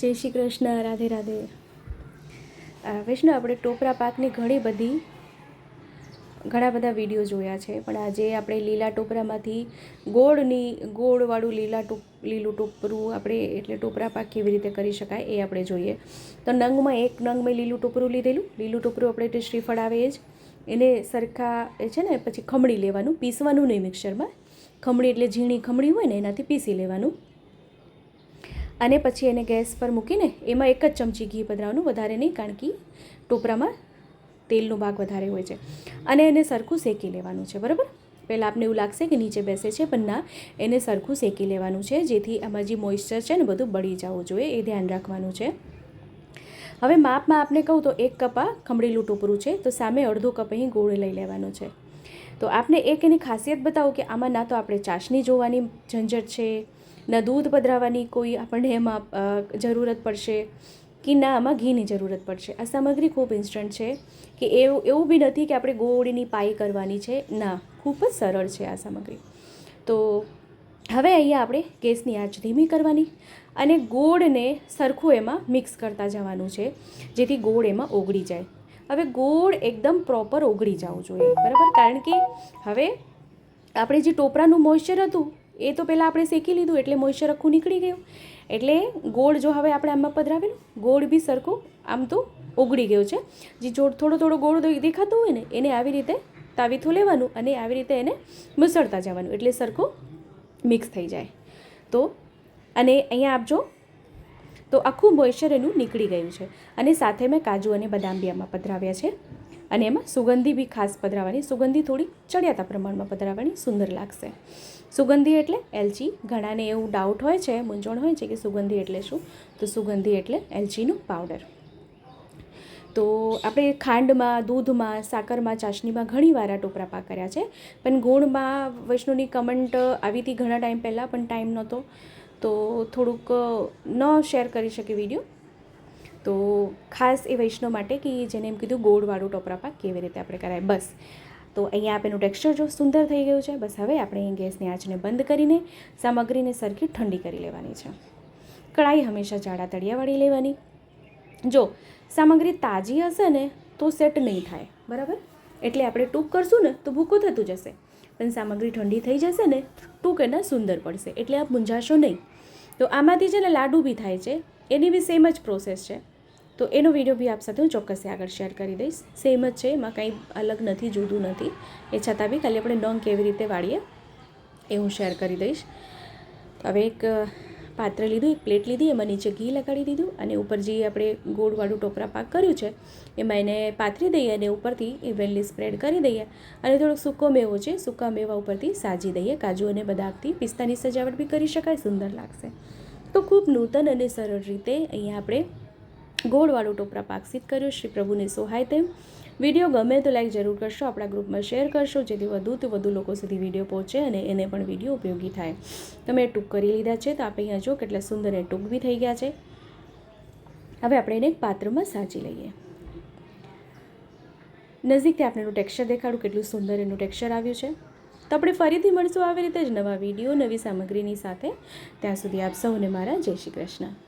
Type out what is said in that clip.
જય શ્રી કૃષ્ણ, રાધે રાધે. વૈષ્ણવ આપણે ટોપરા પાકની ઘણી બધી, ઘણા બધા વીડિયો જોયા છે, પણ આજે આપણે લીલા ટોપરામાંથી ગોળની, ગોળવાળું લીલા ટોપ, લીલું ટોપરું આપણે એટલે ટોપરા પાક કેવી રીતે કરી શકાય એ આપણે જોઈએ. તો નંગમાં એક નંગ મેં લીલું ટોપરું લીધેલું, લીલું ટોપરું આપણે તે શ્રીફળ આવે જ. એને સરખા એ છે ને, પછી ખમણી લેવાનું, પીસવાનું નહીં મિક્સરમાં ખમણી એટલે ઝીણી ખમણી હોય ને, એનાથી પીસી લેવાનું. અને પછી એને ગેસ પર મૂકીને એમાં એક જ ચમચી ઘી પધરાવવાનું, વધારે નહીં, કારણ કે ટોપરામાં તેલનો ભાગ વધારે હોય છે. અને એને સરખું શેકી લેવાનું છે, બરાબર? પહેલાં આપને એવું લાગશે કે નીચે બેસે છે, પણ ના, એને સરખું શેકી લેવાનું છે, જેથી આમાં જે મોઇશ્ચર છે ને બધું બળી જવું જોઈએ, એ ધ્યાન રાખવાનું છે. હવે માપમાં આપને કહું તો એક કપા આ ટોપરું છે, તો સામે અડધો કપ અહીં ગોળ લઈ લેવાનો છે. તો આપને એક એની ખાસિયત બતાવો કે આમાં ના તો આપણે ચાસણી જોવાની ઝંઝટ છે, ના દૂધ પધરાવવાની કોઈ આપણને એમાં જરૂરત પડશે કે ના આમાં ઘીની જરૂરત પડશે. આ સામગ્રી ખૂબ ઇન્સ્ટન્ટ છે કે એવું એવું બી નથી કે આપણે ગોળની પાઈ કરવાની છે. ના, ખૂબ જ સરળ છે આ સામગ્રી. તો હવે અહીંયા આપણે ગેસની આંચ ધીમી કરવાની અને ગોળને સરખું એમાં મિક્સ કરતા જવાનું છે, જેથી ગોળ એમાં ઓગળી જાય. હવે ગોળ એકદમ પ્રોપર ઓગળી જવું જોઈએ, બરાબર? કારણ કે હવે આપણે જે ટોપરાનું મોઇશ્ચર હતું, એ તો પહેલાં આપણે શેકી લીધું એટલે મોઇશ્ચર આખું નીકળી ગયું. એટલે ગોળ જો હવે આપણે આમાં પધરાવેલું, ગોળ બી સરખું આમ તો ઓગળી ગયો છે. જે થોડો થોડો ગોળ દેખાતો હોય ને, એને આવી રીતે તાવીથું લેવાનું અને આવી રીતે એને મસળતા જવાનું એટલે સરખું મિક્સ થઈ જાય. તો, અને અહીંયા આપજો તો આખું મોઇશ્ચર એનું નીકળી ગયું છે. અને સાથે મેં કાજુ અને બદામ બી આમાં પધરાવ્યા છે. અને એમાં સુગંધી બી ખાસ પધરાવવાની સુગંધી થોડી ચડિયાતા પ્રમાણમાં પધરાવવાની સુંદર લાગશે. સુગંધી એટલે એલચી. ઘણાને એવું ડાઉટ હોય છે, મૂંઝવણ હોય છે કે સુગંધી એટલે શું? તો સુગંધી એટલે એલચીનું પાવડર તો આપણે ખાંડમાં, દૂધમાં, સાકરમાં, ચાસણીમાં ઘણી વાર આ ટોપરા પાક કર્યા છે. પણ ગુણમાં વૈષ્ણુની કમેન્ટ આવી હતી ઘણા ટાઈમ પહેલાં, પણ ટાઈમ નહોતો. તો થોડુંક ન શેર કરી શકે વીડિયો. તો ખાસ એ વૈષ્ણવ માટે કે જેને એમ કીધું ગોળવાળું ટોપરાપા કેવી રીતે આપણે કરાય. બસ. તો અહીંયા આપેનું ટેક્સચર જો સુંદર થઈ ગયું છે, બસ હવે આપણે ગેસની આંચને બંધ કરીને સામગ્રીને સરખી ઠંડી કરી લેવાની છે. કઢાઈ હંમેશા જાડા તળિયાવાળી લેવાની. જો સામગ્રી તાજી હશે ને, તો સેટ નહીં થાય. બરાબર? એટલે આપણે ટૂંક કરશું ને તો ભૂકું થતું જશે. પણ સામગ્રી ઠંડી થઈ જશે ને ટૂંક એના સુંદર પડશે. એટલે આપ મૂંઝાશો નહીં. તો આમાંથી છે ને લાડુ બી થાય છે. એની બી સેમ જ પ્રોસેસ છે. તો એનો વીડિયો બી આપ સાથે હું ચોક્કસ આગળ શેર કરી દઈશ. સેમ જ છે, એમાં કંઈ અલગ નથી, જુદું નથી. એ છતાં બી ખાલી આપણે નંગ કેવી રીતે વાળીએ એ હું શેર કરી દઈશ. હવે એક પાત્ર લીધું, એક પ્લેટ લીધી, એમાં નીચે ઘી લગાડી દીધું અને ઉપર જે આપણે ગોળવાળું ટોપરા પાક કર્યું છે. એમાં એને પાથરી દઈએ અને ઉપરથી ઇવનલી સ્પ્રેડ કરી દઈએ. અને થોડોક સૂકો મેવો છે, સૂકા મેવા ઉપરથી સાજી દઈએ. કાજુ અને બદામથી પિસ્તાની સજાવટ બી કરી શકાય, સુંદર લાગશે. તો ખૂબ નૂતન અને સરળ રીતે અહીંયા આપણે ગોળવાળું ટોપરા પાક સિદ્ધ કર્યો. શ્રી પ્રભુને સોહાય તેમ. વીડિયો ગમે તો લાઈક જરૂર કરશો, આપણા ગ્રુપમાં શેર કરશો, જેથી વધુથી વધુ લોકો સુધી વીડિયો પહોંચે અને એને પણ વીડિયો ઉપયોગી થાય. તમે ટૂંક કરી લીધા છે, તો આપણે અહીંયા જો કેટલા સુંદર એ ટૂંક બી થઈ ગયા છે. હવે આપણે એને એક પાત્રમાં સાચી લઈએ. નજીકથી આપણે એનું ટેક્સચર દેખાડું, કેટલું સુંદર એનું ટેક્સચર આવ્યું છે. તો આપણે ફરીથી મળશું આવી રીતે જ નવા વીડિયો, નવી સામગ્રીની સાથે. ત્યાં સુધી આપ સૌને મારા જય શ્રી કૃષ્ણ.